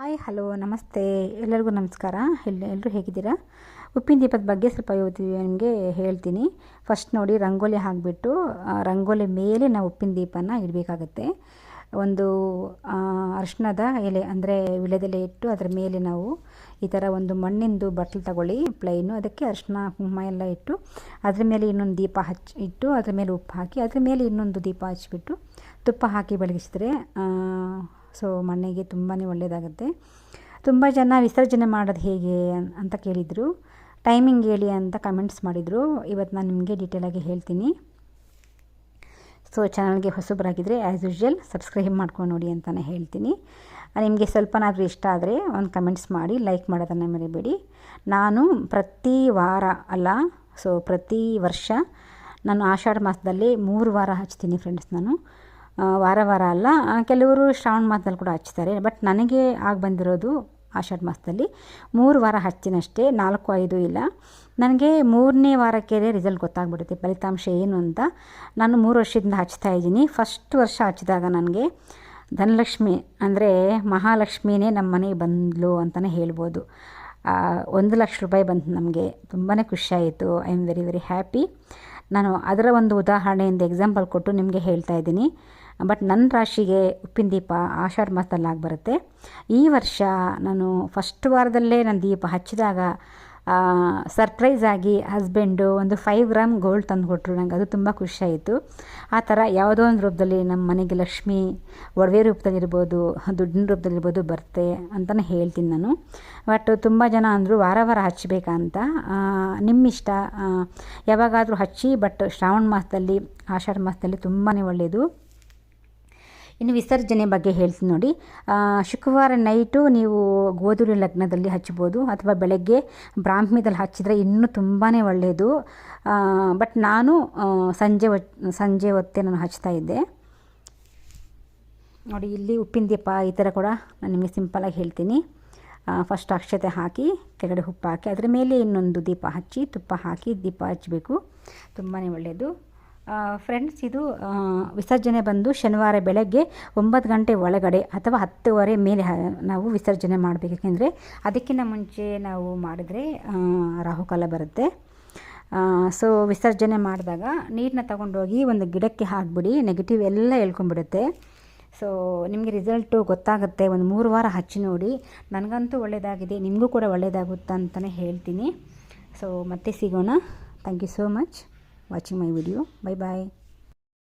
Hi, hello, ನಮಸ್ತೆ. ಎಲ್ಲರಿಗೂ ನಮಸ್ಕಾರ. ಎಲ್ಲ ಎಲ್ಲರೂ ಹೇಗಿದ್ದೀರಾ? ಉಪ್ಪಿನ ದೀಪದ ಬಗ್ಗೆ ಸ್ವಲ್ಪ ಇವತ್ತು ನಿಮಗೆ ಹೇಳ್ತೀನಿ. ಫಸ್ಟ್ ನೋಡಿ, ರಂಗೋಲಿ ಹಾಕಿಬಿಟ್ಟು ರಂಗೋಲಿ ಮೇಲೆ ನಾವು ಉಪ್ಪಿನ ದೀಪನ ಇಡಬೇಕಾಗತ್ತೆ. ಒಂದು ಅರಿಶಿಣದ ಎಲೆ, ಅಂದರೆ ವಿಳೆದೆಲೆ ಇಟ್ಟು ಅದರ ಮೇಲೆ ನಾವು ಈ ಥರ ಒಂದು ಮಣ್ಣಿಂದು ಬಟ್ಲು ತಗೊಳ್ಳಿ, ಪ್ಲೈನು, ಅದಕ್ಕೆ ಅರಿಶಿಣ, ಕುಂಕುಮ ಎಲ್ಲ ಇಟ್ಟು, ಅದ್ರ ಮೇಲೆ ಇನ್ನೊಂದು ದೀಪ ಹಚ್ಚಿ ಇಟ್ಟು ಅದ್ರ ಮೇಲೆ ಉಪ್ಪು ಹಾಕಿ, ಅದ್ರ ಮೇಲೆ ಇನ್ನೊಂದು ದೀಪ ಹಚ್ಚಿಬಿಟ್ಟು ತುಪ್ಪ ಹಾಕಿ ಬೆಳಗಿಸಿದ್ರೆ ಸೊ ಮನೆಗೆ ತುಂಬಾ ಒಳ್ಳೆಯದಾಗುತ್ತೆ ತುಂಬ ಜನ ವಿಸರ್ಜನೆ ಮಾಡೋದು ಹೇಗೆ ಅಂತ ಕೇಳಿದರು. ಟೈಮಿಂಗ್ ಹೇಳಿ ಅಂತ ಕಮೆಂಟ್ಸ್ ಮಾಡಿದರು. ಇವತ್ತು ನಾನು ನಿಮಗೆ ಡೀಟೇಲಾಗಿ ಹೇಳ್ತೀನಿ. ಸೊ ಚಾನಲ್ಗೆ ಹೊಸಬರಾಗಿದ್ದರೆ ಆ್ಯಸ್ ಯೂಶ್ವಲ್ ಸಬ್ಸ್ಕ್ರೈಬ್ ಮಾಡ್ಕೊಂಡು ನೋಡಿ ಅಂತಲೇ ಹೇಳ್ತೀನಿ. ನಿಮಗೆ ಸ್ವಲ್ಪನಾದರೂ ಇಷ್ಟ ಆದರೆ ಒಂದು ಕಮೆಂಟ್ಸ್ ಮಾಡಿ ಲೈಕ್ ಮಾಡೋದನ್ನು ಮರಿಬೇಡಿ. ನಾನು ಪ್ರತಿ ವಾರ ಅಲ್ಲ ಸೊ ಪ್ರತಿ ವರ್ಷ ನಾನು ಆಷಾಢ ಮಾಸದಲ್ಲಿ ಮೂರು ವಾರ ಹಚ್ತೀನಿ ಫ್ರೆಂಡ್ಸ್ ನಾನು. ವಾರ ವಾರ ಅಲ್ಲ. ಕೆಲವರು ಶ್ರಾವಣ ಮಾಸದಲ್ಲಿ ಕೂಡ ಹಚ್ತಾರೆ ಬಟ್ ನನಗೆ ಆಗ ಬಂದಿರೋದು ಆಷಾಢ ಮಾಸದಲ್ಲಿ ಮೂರು ವಾರ ಹಚ್ಚಿನಷ್ಟೇ, ನಾಲ್ಕು ಐದು ಇಲ್ಲ. ನನಗೆ ಮೂರನೇ ವಾರಕ್ಕೆ ರಿಸಲ್ಟ್ ಗೊತ್ತಾಗ್ಬಿಡುತ್ತೆ, ಫಲಿತಾಂಶ ಏನು ಅಂತ. ನಾನು ಮೂರು ವರ್ಷದಿಂದ ಹಚ್ತಾ ಇದ್ದೀನಿ. ಫಸ್ಟ್ ವರ್ಷ ಹಚ್ಚಿದಾಗ ನನಗೆ ಧನಲಕ್ಷ್ಮಿ ಅಂದರೆ ಮಹಾಲಕ್ಷ್ಮಿನೇ ನಮ್ಮ ಮನೆಗೆ ಬಂದಳು ಅಂತಲೇ ಹೇಳ್ಬೋದು. ಒಂದು ಲಕ್ಷ ರೂಪಾಯಿ ಬಂತು ನಮಗೆ. ತುಂಬಾ ಖುಷಿಯಾಯಿತು. I am very very happy ನಾನು ಅದರ ಒಂದು ಉದಾಹರಣೆಯಿಂದ ಎಕ್ಸಾಂಪಲ್ ಕೊಟ್ಟು ನಿಮಗೆ ಹೇಳ್ತಾ ಇದ್ದೀನಿ. ಬಟ್ ನನ್ನ ರಾಶಿಗೆ ಉಪ್ಪಿನ ದೀಪ ಆಷಾಢ ಮಾಸದಲ್ಲಿ ಆಗಿ ಬರುತ್ತೆ ಈ ವರ್ಷ ನಾನು ಫಸ್ಟ್ ವಾರದಲ್ಲೇ ನನ್ನ ದೀಪ ಹಚ್ಚಿದಾಗ ಸರ್ಪ್ರೈಸ್ ಆಗಿ ಹಸ್ಬೆಂಡು ಒಂದು ಫೈವ್ ಗ್ರಾಮ್ ಗೋಲ್ಡ್ ತಂದು ಕೊಟ್ಟರು ನಂಗೆ ಅದು ತುಂಬ ಖುಷಿಯಾಯಿತು ಆ ಥರ ಯಾವುದೋ ಒಂದು ರೂಪದಲ್ಲಿ ನಮ್ಮ ಮನೆಗೆ ಲಕ್ಷ್ಮಿ ಒಡವೆ ರೂಪದಲ್ಲಿರ್ಬೋದು, ದುಡ್ಡಿನ ರೂಪದಲ್ಲಿರ್ಬೋದು ಬರುತ್ತೆ ಅಂತಲೇ ಹೇಳ್ತೀನಿ ನಾನು. ಬಟ್ ತುಂಬ ಜನ ಅಂದರು, ವಾರ ವಾರ ಹಚ್ಚಬೇಕಂತ ನಿಮ್ಮಿಷ್ಟ ಯಾವಾಗಾದರೂ ಹಚ್ಚಿ ಬಟ್ ಶ್ರಾವಣ ಮಾಸದಲ್ಲಿ, ಆಷಾಢ ಮಾಸದಲ್ಲಿ ತುಂಬಾ ಒಳ್ಳೆಯದು ಇನ್ನು ವಿಸರ್ಜನೆ ಬಗ್ಗೆ ಹೇಳ್ತೀನಿ ನೋಡಿ. ಶುಕ್ರವಾರ ನೈಟು ನೀವು ಗೋಧೂಳಿ ಲಗ್ನದಲ್ಲಿ ಹಚ್ಬೋದು ಅಥವಾ ಬೆಳಗ್ಗೆ ಬ್ರಾಹ್ಮಿದಲ್ಲಿ ಹಚ್ಚಿದರೆ ಇನ್ನೂ ತುಂಬಾ ಒಳ್ಳೆಯದು ಬಟ್ ನಾನು ಸಂಜೆ ಸಂಜೆ ಹೊತ್ತೆ ನಾನು ಹಚ್ತಾ ಇದ್ದೆ. ನೋಡಿ, ಇಲ್ಲಿ ಉಪ್ಪಿನ ದೀಪ ಈ ಥರ ಕೂಡ ನಾನು ನಿಮಗೆ ಸಿಂಪಲಾಗಿ ಹೇಳ್ತೀನಿ. ಫಸ್ಟ್ ಅಕ್ಷತೆ ಹಾಕಿ, ಕೆಳಗಡೆ ಉಪ್ಪು ಹಾಕಿ, ಅದರ ಮೇಲೆ ಇನ್ನೊಂದು ದೀಪ ಹಚ್ಚಿ, ತುಪ್ಪ ಹಾಕಿ ದೀಪ ಹಚ್ಚಬೇಕು. ತುಂಬಾ ಒಳ್ಳೆಯದು ಫ್ರೆಂಡ್ಸ್ ಇದು ವಿಸರ್ಜನೆ ಬಂದು ಶನಿವಾರ ಬೆಳಗ್ಗೆ ಒಂಬತ್ತು ಗಂಟೆ ಒಳಗಡೆ ಅಥವಾ ಹತ್ತುವರೆ ಮೇಲೆ ನಾವು ವಿಸರ್ಜನೆ ಮಾಡಬೇಕು ಯಾಕೆಂದರೆ ಅದಕ್ಕಿಂತ ಮುಂಚೆ ನಾವು ಮಾಡಿದ್ರೆ ರಾಹುಕಾಲ ಬರುತ್ತೆ. ಸೊ ವಿಸರ್ಜನೆ ಮಾಡಿದಾಗ ನೀರನ್ನ ತಗೊಂಡೋಗಿ ಒಂದು ಗಿಡಕ್ಕೆ ಹಾಕಿಬಿಡಿ ನೆಗೆಟಿವ್ ಎಲ್ಲ ಹೇಳ್ಕೊಂಬಿಡುತ್ತೆ ಸೊ ನಿಮಗೆ ರಿಸಲ್ಟು ಗೊತ್ತಾಗುತ್ತೆ, ಒಂದು ಮೂರು ವಾರ ಹಚ್ಚಿ ನೋಡಿ. ನನಗಂತೂ ಒಳ್ಳೆಯದಾಗಿದೆ ನಿಮಗೂ ಕೂಡ ಒಳ್ಳೆಯದಾಗುತ್ತೆ ಅಂತಲೇ ಹೇಳ್ತೀನಿ. ಸೊ ಮತ್ತೆ ಸಿಗೋಣ. Thank you so much watching my video. Bye bye.